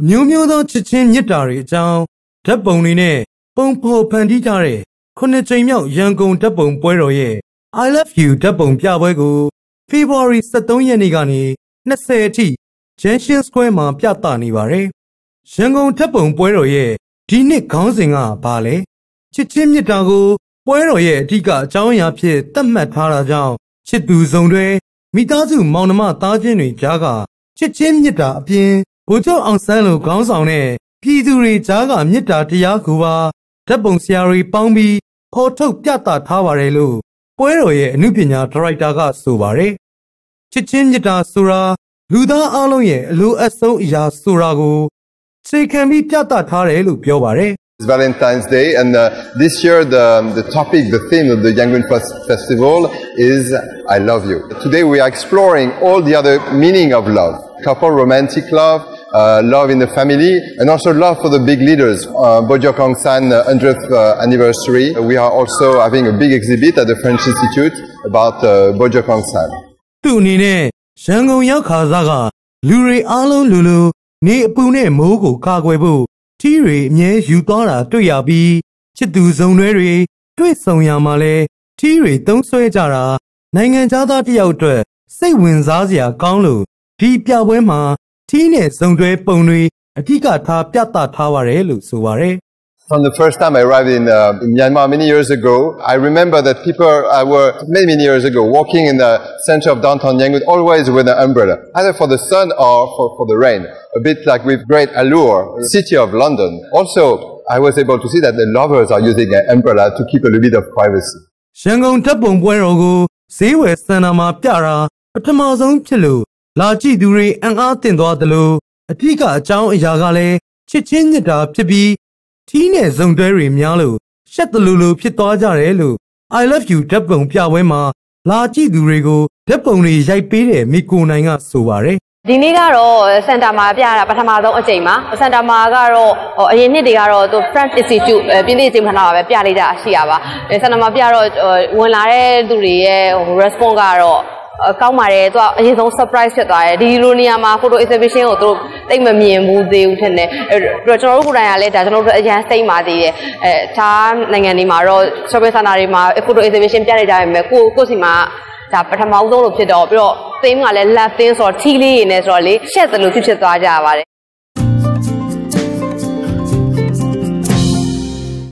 အမျိုးမျိုးသောချစ်ချင်းမြတ်တာတွေအကြောင်းဓာတ်ပုံတွေနဲ့ပုံဖော်ဖန်တီးထားတဲ့ခုနှစ်ကြိမ်မြောက်ရန်ကုန်ဓာတ်ပုံပွဲတော်ရဲ့ I love you ဓာတ်ပုံပြပွဲကို February 23ရက်နေ့ကနေ20အထိ Junction Square မှာပြသနေပါတယ်။ရန်ကုန်ဓာတ်ပုံပွဲတော်ရဲ့ဒီနှစ်ခေါင်းစဉ်ကဘာလဲချစ်ချင်းမြတ်တာကိုပွဲတော်ရဲ့အဓိကအကြောင်းအရာဖြစ်သတ်မှတ်ထားတာကြောင့်ချစ်သူစုံတွေမိသားစုမောင်နှမသားချင်းတွေကြားကချစ်ချင်းမြတ်တာအပြင် ဘိုးချုပ်အောင်ဆန်းလိုခေါင်းဆောင်တဲ့ပြည်သူတွေကြားကမြတ်တာတရားကိုပါဓာတ်ပုံဆရာတွေပေါင်းပြီးဖော်ထုတ်ပြသထားပါတယ်လို့ပွဲတော်ရဲ့အမှုပညာဒါရိုက်တာကဆိုပါတယ်ချစ်ချင်းမြတ်တာဆိုတာလူသားအလုံးရဲ့အလိုအဆုံးအရာဆိုတာကိုစေခံပြီးပြသထားတယ်လို့ပြောပါတယ် It's Valentine's Day, and uh, this year the, the topic, the theme of the Yangon Fest- Festival is I love you. Today we are exploring all the other meaning of love. Couple romantic love, uh, love in the family, and also love for the big leaders. Uh, Bojok Hong San uh, 100th uh, anniversary. We are also having a big exhibit at the French Institute about uh, Bojok Hong San. သူ့အနေနဲ့ရန်ကုန်ရောက်ခါစားကလူတွေအားလုံးလူလူနေအပူနဲ့မိုးကိုကာကွယ်ဖို့ထီးတွေအမြဲယူသွားတာတွေ့ရပြီးချစ်သူစုံတွဲတွေတွေ့ဆုံရမှာလဲထီးတွေသုံးဆွဲကြတာနိုင်ငံသားတစ်ယောက်အတွက်စိတ်ဝင်စားစရာကောင်းလို့ဒီပြပွဲမှာ ထီးနဲ့စုံတွဲပုံတွေအဓိကထားပြသထားပါတယ်လို့ဆိုပါတယ် From the first time I arrived in, uh, in Myanmar many years ago, I remember that people uh, were many, many years ago walking in the center of downtown Yangon always with an umbrella, either for the sun or for, for the rain. A bit like with great allure, city of London. Also, I was able to see that the lovers are using an umbrella to keep a little bit of privacy. ရန်ကုန်ဓာတ်ပုံပွဲတော်ကိုဈေးဝယ်စင်တာမှာပြတာပထမဆုံးဖြစ်လို့ လာကြည့်သူတွေအံ့အားသင့်သွားသလိုအထက်ကအကြောင်းအရာကလည်းချစ်ချင်းညစ်တာဖြစ်ပြီးထီးနဲ့ဇုံတွဲတွေများလို့ရှက်တလူလူဖြစ်သွားကြတယ်လို့ I love you ဓာတ်ပုံပြပွဲမှာလာကြည့်သူတွေကိုဓာတ်ပုံတွေရိုက်ပေးတဲ့မိကိုနိုင်ကဆိုပါတယ်ဒီနေ့ကတော့စင်တာမှာပြတာပထမဆုံးအကြိမ်ပါစင်တာမှာကတော့ဟိုအရင်နှစ်တွေကတော့သူ French Institute အဲပြည်သေးချင်းခဏပါပဲပြလိုက်ကြရှိရပါအဲစင်တာမှာပြတော့ဟိုဝင်လာတဲ့သူတွေရဲ့ဟို response ကတော့အ ကောင်းပါတယ်သူကအရင်ဆုံး surprise ဖြစ်သွားတယ်ဒီလိုနေရာမှာ photo exhibition ကိုသူတို့တိတ်မမြင်ဘူးသေးဘူးထင်တယ်အဲတော့ကျွန်တော်တို့ကိုယ်တိုင်ကလည်းဒါကျွန်တော်တို့အရန်စိတ်ပါသေးတယ်အဲဒါနိုင်ငံတွေမှာတော့ shopping center တွေမှာ photo exhibition ပြလိုက်ကြရမယ်ကိုကိုယ့်စီမှာဒါပထမဆုံးလို့ဖြစ်တော့ပြီးတော့ theme ကလည်း love theme ဆိုတော့ tea လေးရင်းနေဆိုတော့လေရှက်သလိုဖြစ်ဖြစ်သွားကြပါတယ်